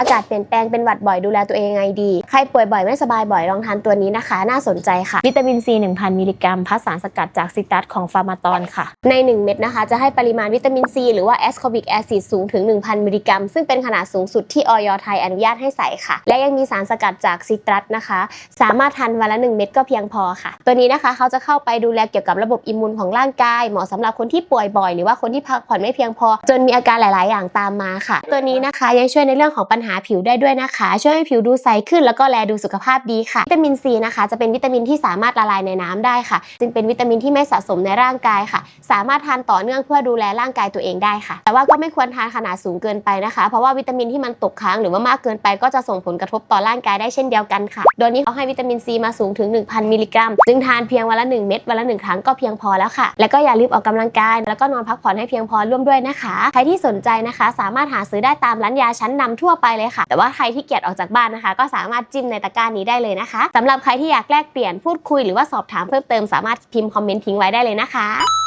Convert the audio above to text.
อากาศเปลี่ยนแปลงเป็นหวัดบ่อยดูแลตัวเองยังไงดี ใครป่วยบ่อยไม่สบายบ่อยลองทานตัวนี้นะคะ น่าสนใจค่ะ วิตามินซี 1,000 มิลลิกรัมพัสสารสกัดจากซิตรัสของฟาร์มาตอนค่ะ ใน 1 เม็ดนะคะ จะให้ปริมาณวิตามินซี หรือว่าแอสคอบิกแอซิดสูงถึง 1,000 มิลลิกรัม ซึ่งเป็นขนาดสูงสุดที่ออยไทยอนุญาตให้ใส่ค่ะ และยังมีสารสกัดจากซิตรัสนะคะ สามารถทานวันละ 1 เม็ดก็เพียงพอค่ะ ตัวนี้นะคะเขาจะเข้าไปดูแลเกี่ยวกับระบบอิมมูนของร่างกายเหมาะสำหรับคนที่ป่วยบ่อยหรือว่าคนที่พักผ่อนไม่เพียงพอ จนมีอาการหลาย ๆ อย่างตามมาค่ะ ตัวนี้นะคะยังช่วยในเรื่องของปัญหาผิวได้ด้วยนะคะ ช่วยให้ผิวดูใสขึ้นแล้วก็แลดูสุขภาพดีค่ะ วิตามินซีนะคะ จะเป็นวิตามินที่สามารถละลายในน้ำได้ค่ะ จึงเป็นวิตามินที่ไม่สะสมในร่างกายค่ะ สามารถทานต่อเนื่องเพื่อดูแลร่างกายตัวเองได้ค่ะ แต่ว่าก็ไม่ควรทานขนาดสูงเกินไปนะคะ เพราะว่าวิตามินที่มันตกค้างหรือว่ามากเกินไปก็จะส่งผลกระทบต่อร่างกายได้เช่นเดียวกันค่ะ โดยนี้เขาให้วิตามินซีมาสูงถึง 1,000 มิลลิกรัม จึงทานเพียงวันละ 1 เม็ดวันละ 1 ครั้งก็เพียงพอแล้วค่ะ และก็อย่าลืมออกกำลังกาย แล้วก็นอนพักผ่อนให้เพียงพอร่วมด้วยนะคะ ใครที่สนใจนะคะ สามารถหาซื้อได้ตามร้านยาชั้นนำทั่วไปเลยค่ะ แต่ว่าใครที่เกียจออกจากบ้านนะคะ ก็สามารถจิ้มในตะกร้านี้ได้เลยนะคะสำหรับใครที่อยากแลกเปลี่ยนพูดคุยหรือว่าสอบถามเพิ่มเติมสามารถพิมพ์คอมเมนต์ทิ้งไว้ได้เลยนะคะ